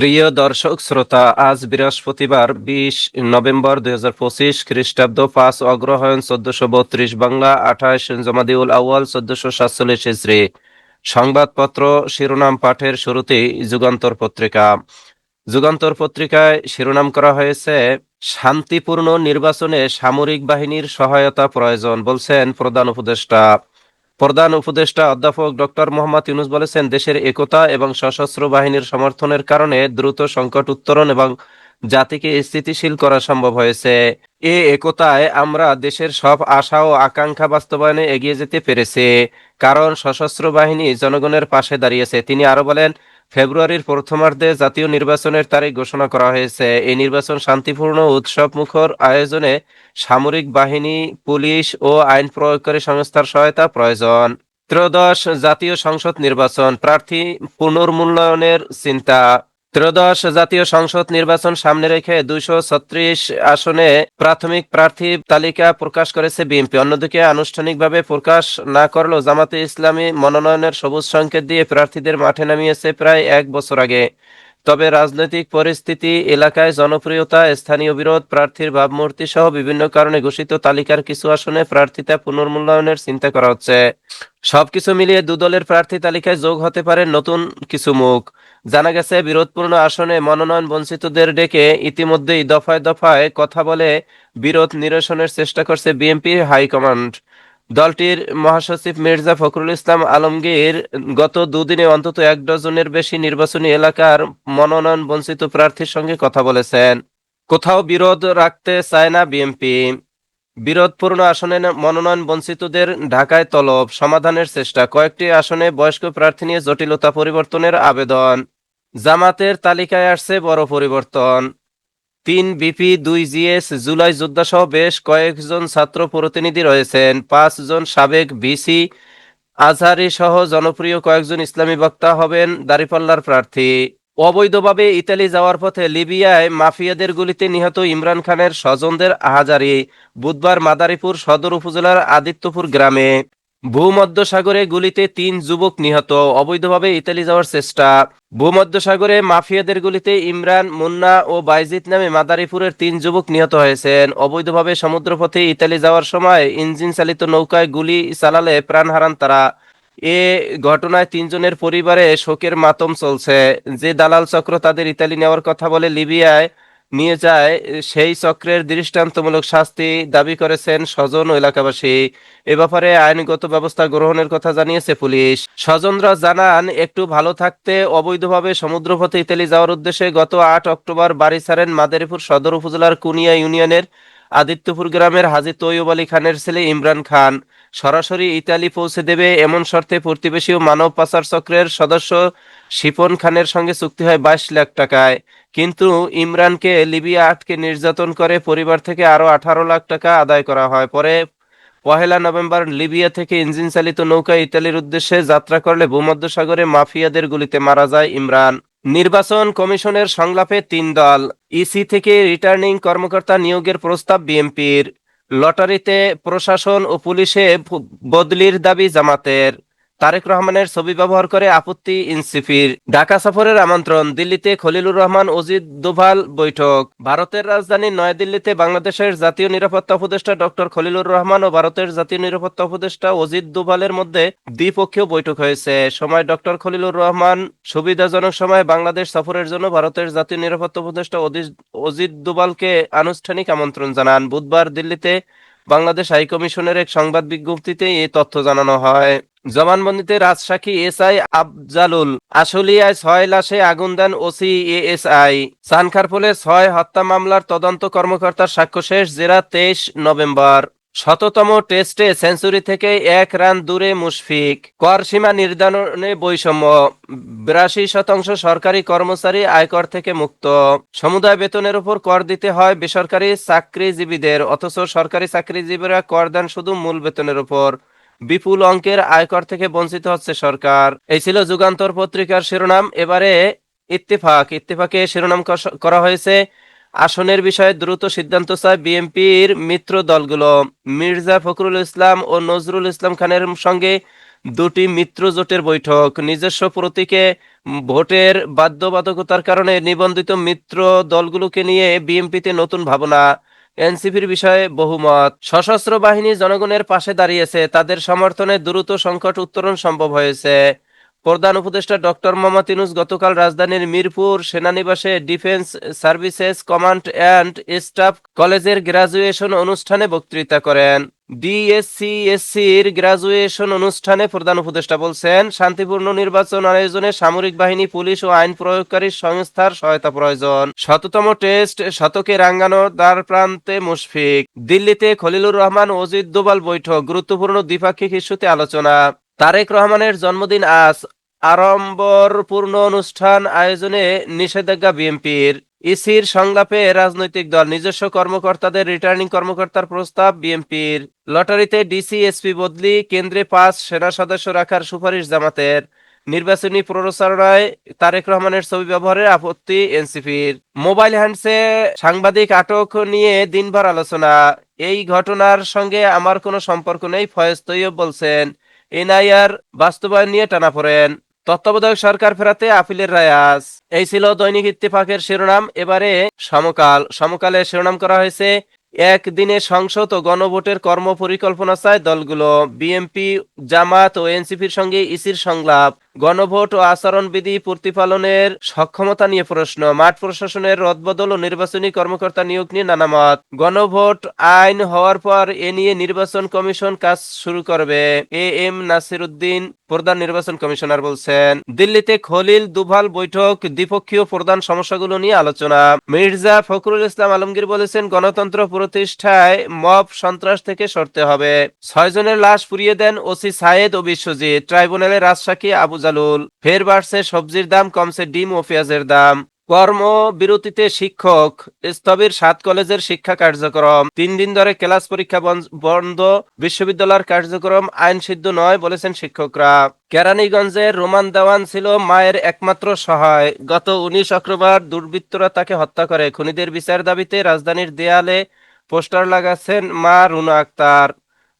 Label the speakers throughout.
Speaker 1: প্রিয় দর্শক, শ্রোতা, আজ বৃহস্পতিবার, বিশ নভেম্বর দুই হাজার পঁচিশ খ্রিস্টাব্দ পাঁচ অগ্রহায়ণ চোদ্দশো বত্রিশ বাংলা, আঠাশ জমাদিউল আউয়াল চোদ্দশো সাতচল্লিশ ইসরি সংবাদপত্র, শিরোনাম পাঠের শুরুতেই যুগান্তর পত্রিকা। যুগান্তর পত্রিকায় শিরোনাম করা হয়েছে, শান্তিপূর্ণ নির্বাচনে সামরিক বাহিনীর সহায়তা প্রয়োজন বলছেন প্রধান উপদেষ্টা। প্রধান উপদেষ্টা অধ্যাপক ডক্টর মোহাম্মদ ইউনুস বলেছেন, দেশের একতা এবং সশস্ত্র বাহিনীর সমর্থনের কারণে দ্রুত সংকট উত্তরণ এবং জাতিকে স্থিতিশীল করা সম্ভব হয়েছে। এ একতায় আমরা দেশের সব আশা ও আকাঙ্ক্ষা বাস্তবায়নে এগিয়ে যেতে পেরেছি, কারণ সশস্ত্র বাহিনী জনগণের পাশে দাঁড়িয়েছে। তিনি আরও বলেন ফেব্রুয়ারির প্রথমার্ধে জাতীয় নির্বাচনের তারিখ ঘোষণা করা হয়েছে। এই নির্বাচন শান্তিপূর্ণ উৎসব মুখর আয়োজনে সামরিক বাহিনী, পুলিশ ও আইন প্রয়োগকারী সংস্থার সহায়তা প্রয়োজন। ত্রয়োদশ জাতীয় সংসদ নির্বাচন, প্রার্থী পুনর্মূল্যায়নের চিন্তা। ত্রয়োদশ জাতীয় সংসদ নির্বাচন সামনে রেখে দুইশো ছত্রিশ আসনে প্রাথমিক প্রার্থী তালিকা প্রকাশ করেছে বিএনপি। অন্যদিকে আনুষ্ঠানিকভাবে প্রকাশ না করলেও জামাতে ইসলামী মনোনয়নের সবুজ সংকেত দিয়ে প্রার্থীদের মাঠে নামিয়েছে প্রায় এক বছর আগে। তবে রাজনৈতিক পরিস্থিতি, এলাকায় জনপ্রিয়তা, স্থানীয় বিরোধ, প্রার্থীর ভাবমূর্তি সহ বিভিন্ন কারণে ঘোষিত তালিকার কিছু আসনে প্রার্থিতা পুনর্মূল্যায়নের চিন্তা করা হচ্ছে। সবকিছু মিলিয়ে দুদলের প্রার্থী তালিকায় যোগ হতে পারে নতুন কিছু মুখ। জানা গেছে, বিরোধপূর্ণ আসনে মনোনয়ন বঞ্চিতদের ডেকে ইতিমধ্যেই দফায় দফায় কথা বলে বিরোধ নিরসনের চেষ্টা করছে বিএনপি হাইকমান্ড। দলটির মহাসচিব মির্জা ফখরুল ইসলাম আলমগীর গত দুদিনে অন্তত এক ডজনের বেশি নির্বাচনী এলাকার মনোনয়ন বঞ্চিত প্রার্থীর সঙ্গে কথা বলেছেন। কোথাও বিরোধ রাখতে চায় না বিএনপি। বিরোধপূর্ণ আসনে মনোনয়ন বঞ্চিতদের ঢাকায় তলব। সমাধানের চেষ্টা। কয়েকটি আসনে বয়স্ক প্রার্থী নিয়ে জটিলতা পরিবর্তনের আবেদন। জামাতের তালিকায় আসছে বড় পরিবর্তন। তিন বিপি, দুই জিএস, জুলাই যোদ্ধাসহ বেশ কয়েকজন ছাত্র প্রতিনিধি রয়েছেন। পাঁচজন সাবেক বিসি আজহারি সহ জনপ্রিয় কয়েকজন ইসলামী বক্তা হবেন দাঁড়িপাল্লার প্রার্থী। অবৈধভাবে ইতালি যাওয়ার পথে লিবিয়ায় মাফিয়াদের গুলিতে নিহত ইমরান খানের স্বজনদের আহাজারি। বুধবার মাদারীপুর সদর উপজেলার আদিত্যপুর গ্রামে ভূমধ্যসাগরে গুলিতে তিন যুবক নিহত। অবৈধভাবে ইতালি যাওয়ার চেষ্টা। ভূমধ্যসাগরে মাফিয়াদের গুলিতে ইমরান, মুন্না ও বাইজিদ নামে মাদারীপুরের তিন যুবক নিহত হয়েছেন। অবৈধভাবে সমুদ্রপথে ইতালি যাওয়ার সময় ইঞ্জিন চালিত নৌকায় গুলি চালালে প্রাণ হারান তারা। এ ঘটনায় তিনজনের পরিবারে শোকের মাতম চলছে। যে দালাল চক্র তাদের ইতালি নেওয়ার কথা বলে লিবিয়ায় নিয়ে যায়, সেই চক্রের দৃষ্টান্তমূলক শাস্তি দাবি করেছেন স্বজন ও এলাকাবাসী। এ ব্যাপারে আইনগত ব্যবস্থা গ্রহণের কথা জানিয়েছে পুলিশ। স্বজনরা জানান, একটু ভালো থাকতে অবৈধভাবে সমুদ্রপথে ইতালি যাওয়ার উদ্দেশ্যে গত আট অক্টোবর বাড়ি ছাড়েন মাদারীপুর সদর উপজেলার কুনিয়া ইউনিয়নের আদিত্যপুর গ্রামের হাজি তৈয়ব আলী খানের ছেলে ইমরান খান। সরাসরি ইতালি পৌঁছে দেবে। এমন শর্তে প্রতিবেশী ও মানব পাচার চক্রের সদস্য শিপন খানের সঙ্গে চুক্তি হয় বাইশ লাখ টাকায়। কিন্তু ইমরানকে লিবিয়া আটকে নির্যাতন করে পরিবার থেকে আরও আঠারো লাখ টাকা আদায় করা হয়। পরে পহেলা নভেম্বর লিবিয়া থেকে ইঞ্জিন চালিত নৌকা ইতালির উদ্দেশ্যে যাত্রা করলে ভূমধ্যসাগরে মাফিয়াদের গুলিতে মারা যায় ইমরান। নির্বাচন কমিশনের সংলাপে তিন দল, ইসি থেকে রিটার্নিং কর্মকর্তা নিয়োগের প্রস্তাব বিএনপির। লটারিতে প্রশাসন ও পুলিশে বদলির দাবি জামাতের। তারেক রহমানের ছবি ব্যবহার করে আপত্তি ইনসিফির। ঢাকা সফরের আমন্ত্রণ, দিল্লিতে খলিলুর রহমান, অজিত দোভাল বৈঠক। ভারতের রাজধানী নয়াদিল্লিতে বাংলাদেশের জাতীয় নিরাপত্তা উপদেষ্টা ডক্টর খলিলুর রহমান ও ভারতের জাতীয় নিরাপত্তা উপদেষ্টা অজিত দোভালের মধ্যে দ্বিপক্ষীয় বৈঠক হয়েছে। সময় ডক্টর খলিলুর রহমান, সুবিধাজনক সময় বাংলাদেশ সফরের জন্য ভারতের জাতীয় নিরাপত্তা উপদেষ্টা অজিত দোভালকে আনুষ্ঠানিক আমন্ত্রণ জানান। বুধবার দিল্লিতে বাংলাদেশ হাইকমিশনের এক সংবাদ বিজ্ঞপ্তিতে এই তথ্য জানানো হয়। জবানবন্দিতে রাজসাক্ষী এসআই আফজালুল আশুলিয়ায় ছয় লাশে আগুন দেন ওসি এএসআই। সানখারপুলে ছয় হত্যা মামলার তদন্ত কর্মকর্তার সাক্ষ্য শেষ জেরা তেইশ নভেম্বর। শততম টেস্টে সেঞ্চুরি থেকে এক রান দূরে মুশফিক। কর সীমা নির্ধারণে বৈষম্য। বিরাশি শতাংশ সরকারি কর্মচারী আয়কর থেকে মুক্ত। সমুদায় বেতনের উপর কর দিতে হয় বেসরকারি চাকরিজীবীদের, অথচ সরকারি চাকরিজীবীরা কর দেন শুধু মূল বেতনের উপর। বিপুল অঙ্কের আয়কর থেকে বঞ্চিত হচ্ছে সরকার। এই ছিল যুগান্তর পত্রিকার শিরোনাম। এবারে ইত্তেফাক। ইত্তেফাকে শিরোনাম করা হয়েছে আসনের বিষয়ে দ্রুত সিদ্ধান্ত চায় বিএনপির মিত্র দলগুলো। মির্জা ফখরুল ইসলাম ও নজরুল ইসলাম খানের সঙ্গে দুটি মিত্র জোটের বৈঠক। নিজস্ব প্রতীকে ভোটের বাধ্যবাধকতার কারণে নিবন্ধিত মিত্র দলগুলোকে নিয়ে বিএনপিতে নতুন ভাবনা। এনসিপির বিষয়ে বহুমত। সশস্ত্র বাহিনী জনগণের পাশে দাঁড়িয়েছে। তাদের সমর্থনে দ্রুত সংকট উত্তরণ সম্ভব হয়েছে। প্রধান উপদেষ্টা ডক্টর মোহাম্মদ ইউনুস গতকাল রাজধানীর মিরপুর সেনানিবাসে defence services command and staff কলেজের গ্রাজুয়েশন অনুষ্ঠানে বক্তৃতা করেন। ডিএসসিএসসির গ্রাজুয়েশন অনুষ্ঠানে প্রধান উপদেষ্টা বলছেন, শান্তিপূর্ণ নির্বাচন আয়োজনে সামরিক বাহিনী, পুলিশ ও আইন প্রয়োগকারী সংস্থার সহায়তা প্রয়োজন। শততম টেস্ট শতকে রাঙ্গানো দ্বার প্রান্তে মুশফিক। দিল্লিতে খলিলুর রহমান অজিত দোবাল বৈঠক, গুরুত্বপূর্ণ দ্বিপাক্ষিক ইস্যুতে আলোচনা। তারেক রহমানের জন্মদিন আজ আড়ম্বরপূর্ণ অনুষ্ঠান আয়োজনে নিষেধাজ্ঞা বিএনপির। ইসির সংলাপে রাজনৈতিক দল নিজস্ব কর্মকর্তাদের রিটার্নিং কর্মকর্তার প্রস্তাব বিএনপির। লটারিতে ডিসি, এসপি বদলি, কেন্দ্রে পাঁচ সেনা সদস্য রাখার সুপারিশ জামাতের। নির্বাচনী প্ররোচনায় তারেক রহমানের ছবি ব্যবহারের আপত্তি এনসিপির। মোবাইল হ্যান্ডসে সাংবাদিক আটক নিয়ে দিনভর আলোচনা। এই ঘটনার সঙ্গে আমার কোনো সম্পর্ক নেই, ফয়েজ তৈয়ব বলছেন। এনআইআর বাস্তবায়ন নিয়ে টানাপোড়েন তত্ত্বাবধায়ক সরকার ফেরাতে আপিলের রায় আজ এই ছিল দৈনিক ইত্তেফাকের শিরোনাম। এবারে সমকাল। সমকালে শিরোনাম করা হয়েছে একদিনে সংসদ ও গণভোটের কর্মপরিকল্পনা চায় দলগুলো। বিএনপি, জামাত ও এনসিপির সঙ্গে ইসির সংলাপ। গণভোট ও আচরণবিধি প্রতিপালনের সক্ষমতা নিয়ে প্রশ্ন। মাঠ প্রশাসনের রদবদল ও নির্বাচনী কর্মকর্তা নিয়োগ নিয়ে নানা মত। গণভোট আইন হওয়ার পর এ নিয়ে নির্বাচন কমিশন কাজ শুরু করবে। এ এম নাসির উদ্দিন প্রধান নির্বাচন কমিশনার বলছেন, দিল্লিতে খলিল দুভাল বৈঠক, দ্বিপক্ষীয় প্রধান সমস্যাগুলো নিয়ে আলোচনা। মির্জা ফখরুল ইসলাম আলমগীর বলেছেন, গণতন্ত্র প্রতিষ্ঠায় মব সন্ত্রাস থেকে সরতে হবে। ছয়জনের লাশ পুড়িয়ে দেন ওসি সায়েদ ও বিশ্বজিৎ। ট্রাইব্যুনালে রাজসাক্ষী আবু জালুল। ফের বাড়ছে সবজির দাম, কমছে ডিম ও পেঁয়াজের দাম। কর্মবিরতিতে শিক্ষক, স্থবির সাত কলেজের শিক্ষা কার্যক্রম, তিন দিন ধরে ক্লাস পরীক্ষা বন- বন্ধ, বিশ্ববিদ্যালয়ের কার্যক্রম আইন সিদ্ধ নয় বলেছেন শিক্ষকরা। কেরানীগঞ্জের রোমান দেওয়ান ছিল মায়ের একমাত্র সহায়। গত উনিশ অক্টোবর দুর্বৃত্তরা তাকে হত্যা করে। খুনিদের বিচার দাবিতে রাজধানীর দেয়ালে পোস্টার লাগাচ্ছেন মা রুনা আক্তার।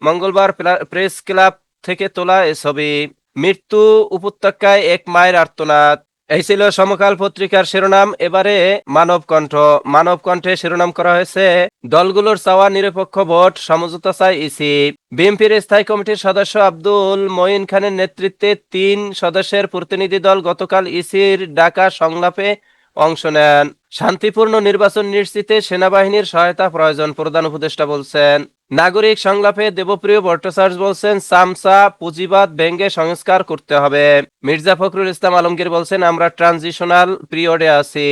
Speaker 1: মঙ্গলবার প্রেস ক্লাব থেকে তোলা এ ছবি। মৃত্যু উপত্যকায় এক মায়ের আর্তনাদ। এই ছিল সমকাল পত্রিকার শিরোনাম। এবারে মানব কণ্ঠ। মানব কণ্ঠে শিরোনাম করা হয়েছে, দলগুলোর চাওয়া নিরপেক্ষ ভোট, সমঝোতা চায় ইসি। বিএনপির স্থায়ী কমিটির সদস্য আব্দুল মঈন খানের নেতৃত্বে তিন সদস্যের প্রতিনিধি দল গতকাল ইসির ডাকা সংলাপে অংশ নেন। শান্তিপূর্ণ নির্বাচন নিশ্চিতে সেনাবাহিনীর সহায়তা প্রয়োজন, প্রধান উপদেষ্টা বলছেন। নাগরিক সংলাপে দেবপ্রিয় ভট্টাচার্য বলছেন, সামসা, পুঁজিবাদ ব্যঙ্গে সংস্কার করতে হবে। মির্জা ফখরুল ইসলাম আলমগীর বলছেন, আমরা ট্রানজিশনাল পিরিয়ডে আছি।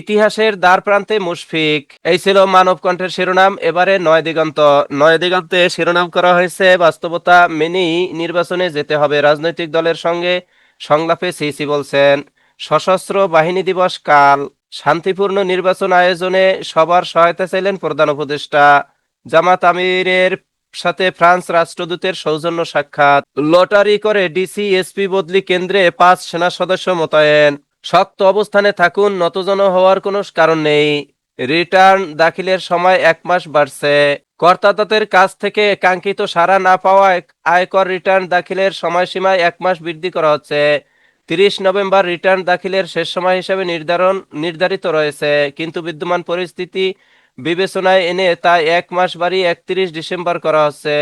Speaker 1: ইতিহাসের দ্বার প্রান্তে মুশফিক। এই ছিল মানব কণ্ঠের শিরোনাম, এবারে নয় দিগন্ত। নয় দিগন্তে শিরোনাম করা হয়েছে, বাস্তবতা মেনেই নির্বাচনে যেতে হবে। রাজনৈতিক দলের সঙ্গে সংলাপে সিসি বলছেন, সশস্ত্র বাহিনী দিবস কাল। শান্তিপূর্ণ নির্বাচন আয়োজনে সবার সহায়তা চাইলেন প্রধান উপদেষ্টা। জামাত আমিরের সাথে ফ্রান্স রাষ্ট্রদূতের সৌজন্য সাক্ষাৎ। লটারি করে ডিসি, এসপি বদলি কেন্দ্রে পাঁচ সেনা সদস্য মোতায়েন। শক্ত অবস্থানে থাকুন, নতজন হওয়ার কোনো কারণ নেই। রিটার্ন দাখিলের সময় এক মাস বাড়ছে। করদাতাদের কাছ থেকে কাঙ্ক্ষিত সাড়া না পাওয়ায় আয়কর রিটার্ন দাখিলের সময়সীমায় এক মাস বৃদ্ধি করা হচ্ছে। তিরিশ নভেম্বর রিটার্ন দাখিলের শেষ সময় হিসেবে নির্ধারণ, নির্ধারিত রয়েছে। কিন্তু বিদ্যমান পরিস্থিতি বিবেচনায় এনে তা এক মাস বাড়ি একত্রিশ ডিসেম্বর করা হচ্ছে।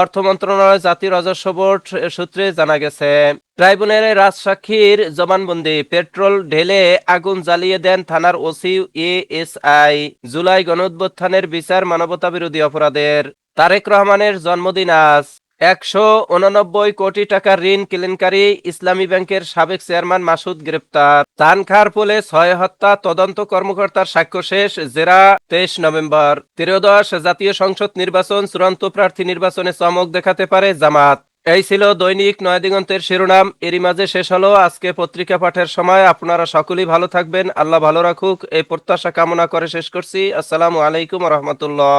Speaker 1: অর্থ মন্ত্রণালয় জাতীয় রাজস্ব বোর্ড সূত্রে জানা গেছে, ট্রাইব্যুনালে রাজসাক্ষীর জবানবন্দি পেট্রোল ঢেলে আগুন জ্বালিয়ে দেন থানার OC A S I July গণঅভ্যুত্থানের বিচার মানবতা বিরোধী অপরাধের। তারেক রহমানের জন্মদিন আজ। একশো উননব্বই কোটি টাকার ঋণ কেলেঙ্কারি। ইসলামী ব্যাংকের সাবেক চেয়ারম্যান মাসুদ গ্রেপ্তার। তানখার পোলে ছয় হত্যা, তদন্ত কর্মকর্তার সাক্ষ্য শেষ, জেরা তেইশ নভেম্বর। ত্রয়োদশ জাতীয় সংসদ নির্বাচন, চূড়ান্ত প্রার্থী নির্বাচনে চমক দেখাতে পারে জামাত। এই ছিল দৈনিক নয় দিগন্তের শিরোনাম। এরই মাঝে শেষ হলো আজকে পত্রিকা পাঠের সময়। আপনারা সকলেই ভালো থাকবেন। আল্লাহ ভালো রাখুক। এই প্রত্যাশা কামনা করে শেষ করছি। আসসালামু আলাইকুম রহমতুল্লাহ।